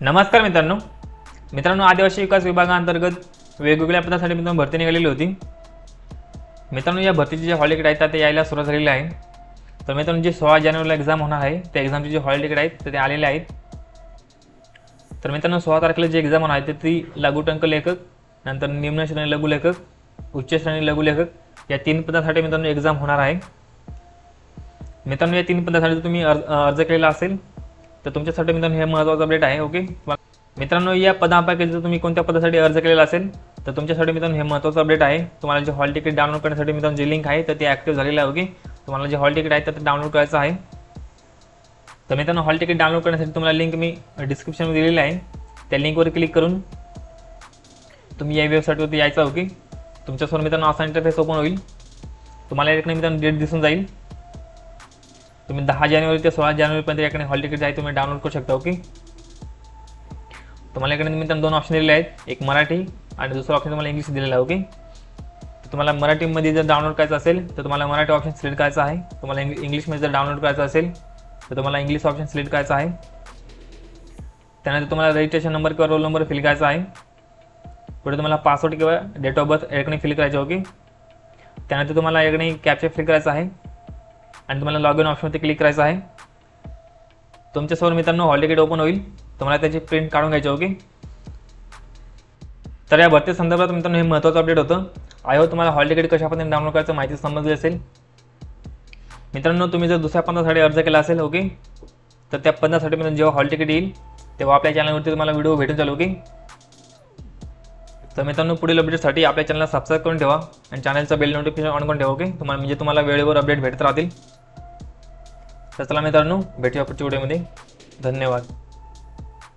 नमस्कार मित्रांनो. मित्रांनो आदिवासी विकास विभागाअंतर्गत वेगवेगळ्या पदासाठी मित्रांनो भरती निघालेली होती. मित्रांनो या भरतीचे जे हॉल तिकीट आहेत ते यायला सुरुवात झालेली आहे. तर मित्रांनो जे सोळा जानेवारीला एक्झाम होणार आहे त्या एक्झामचे जे हॉल तिकीट आहेत तर ते आलेले आहेत. तर मित्रांनो सोळा तारखेला जे एक्झाम होणार आहे तर ती लघुटंक लेखक नंतर निम्न श्रेणी लघुलेखक उच्च श्रेणी लघुलेखक या तीन पदासाठी मित्रांनो एक्झाम होणार आहे. मित्रांनो या तीन पदासाठी जर तुम्ही अर्ज अर्ज केलेला असेल तर तुमच्यासाठी मित्रांनो हे महत्त्वाचं अपडेट आहे ओके मित्रांनो या पदापैकी जर तुम्ही कोणत्या पदासाठी अर्ज केलेला असेल तर तुमच्यासाठी मित्रांनो हे महत्त्वाचं अपडेट आहे. तुम्हाला जे हॉल तिकीट डाउनलोड करण्यासाठी मित्रांनो जे लिंक आहे तर ते ॲक्टिव्ह झालेलं आहे ओके तुम्हाला जे हॉल तिकीट आहे तर ते डाउनलोड करायचं आहे. तर मित्रांनो हॉल तिकीट डाउनलोड करण्यासाठी तुम्हाला लिंक मी डिस्क्रिप्शनमध्ये दिलेली आहे. त्या लिंकवर क्लिक करून तुम्ही या वेबसाईटवरती यायचा ओके तुमच्यासमोर मित्रांनो असा इंटरफेस ओपन होईल. तुम्हाला या मित्रांनो डेट दिसून जाईल. तुम्ही दहा जानेवारी ते सोळा जानेवारीपर्यंत याकडे हॉल तिकीट आहे तुम्ही डाउनलोड करू शकता ओके तुम्हाला इकडे निमित्त दोन ऑप्शन दिलेले आहेत. एक मराठी आणि दुसरा ऑप्शन तुम्हाला इंग्लिश दिलेला आहे ओके तर तुम्हाला मराठीमध्ये जर डाउनलोड करायचं असेल तर तुम्हाला मराठी ऑप्शन सिलेक्ट करायचा आहे. तुम्हाला इंग्ल इंग्लिशमध्ये जर डाउनलोड करायचं असेल तर तुम्हाला इंग्लिश ऑप्शन सिलेक्ट करायचा आहे. त्यानंतर तुम्हाला रजिस्ट्रेशन नंबर किंवा रोल नंबर फिल करायचा आहे. पुढे तुम्हाला पासवर्ड किंवा डेट ऑफ बर्थ याकडे फिल करायचं ओके त्यानंतर तुम्हाला याकडे कॅप्चर फिल करायचा आहे. आणि तुम्हाला लॉग इन ऑप्शनवरती क्लिक करायचं आहे. तुमच्यासमोर मित्रांनो हॉल तिकीट ओपन होईल. तुम्हाला त्याची प्रिंट काढून घ्यायची ओके तर या भरती संदर्भात मित्रांनो हे महत्त्वाचं अपडेट होतं. आय हो तुम्हाला हॉल तिकीट कशा पद्धतीने डाउनलोड करायचं माहिती समजली असेल. मित्रांनो तुम्ही जर दुसऱ्या पदासाठी अर्ज केला असेल ओके तर त्या पदासाठी मित्रांनो जेव्हा हॉल तिकीट येईल तेव्हा आपल्या चॅनलवरती तुम्हाला व्हिडिओ भेटून चालू ओके तर मित्रांनो पुढील अपडेटसाठी आपल्या चॅनलला सबस्क्राईब करून ठेवा आणि चॅनलचं बेल नोटिफिकेशन ऑन करून ठेवा ओके तुम्हाला म्हणजे तुम्हाला वेळेवर अपडेट भेटत राहतील. तर चला मित्रांनो भेटूया पुढच्या व्हिडिओमध्ये धन्यवाद।